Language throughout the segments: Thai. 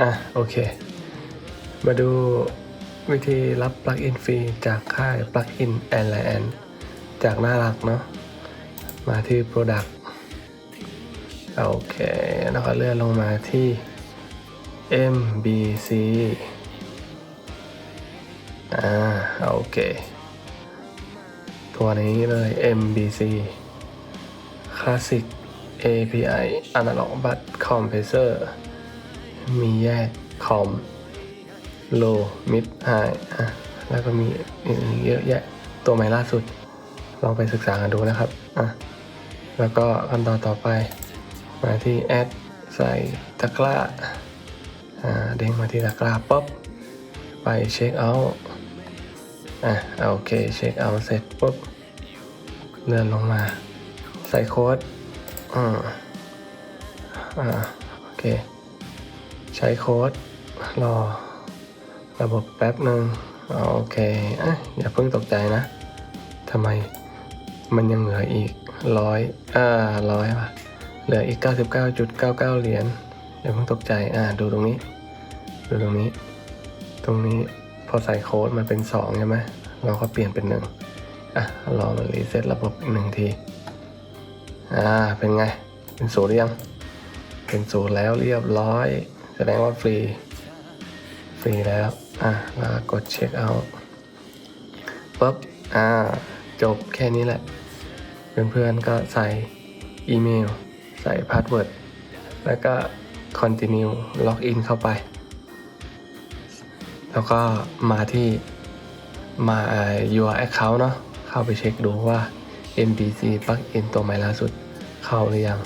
อะโอเค มาดูวิธีรับปลั๊กอินฟรีจากค่ายปลั๊กอินแอนไลแอนจากน่ารักเนาะมาที่ Product โอเค แล้วก็เลื่อนลงมาที่ MBC อ่าโอเค ตัวนี้เลย MBC Classic API Analog Bus Compressor มีแยกคอม Low Mid High อะแล้วก็มีอีกเยอะแยะตัวใหม่ล่าสุด ลองไปศึกษากันดูนะครับอะแล้วก็ขั้นตอนต่อไปมาที่ Add ใส่ตะกร้าอ่าเด้งมาที่ตะกร้าปุ๊บไปเช็คเอาท์อะโอเคเช็คเอาท์เสร็จปุ๊บเลื่อนลงมา ใส่โค้ดอ่าอ่าโอเค ใช้โค้ดรอ ระบบแป๊บหนึ่งโอเคอะอย่าเพิ่งตกใจนะทำไมมันยังเหลืออีกร้อยอ่าร้อยว่ะเหลืออีก 99.99 เหรียญอย่าเพิ่งตกใจอ่าดูตรงนี้ ดูตรงนี้ ตรงนี้พอใส่โค้ดมันเป็น 2 ใช่ไหมเราก็เปลี่ยนเป็น 1 อะ รอมันรีเซ็ตระบบอีกหนึ่งที อ่า เป็นไง เป็นศูนย์หรือยัง เป็นศูนย์แล้วเรียบร้อย แสดงว่าฟรี ฟรีแล้ว อะแล้วกดเช็คเอาท์ปุ๊บ อ่า จบแค่นี้แหละ เพื่อนๆก็ใส่อีเมล ใส่พาสเวิร์ด แล้วก็ continue login เข้าไป แล้วก็มาที่มาอ่อ your account เนาะ เข้าไปเช็คดูว่า MBC plugin ตัวใหม่ล่าสุดเข้าหรือยัง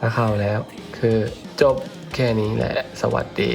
ถ้าเข้าแล้ว คือจบแค่นี้แหละ สวัสดี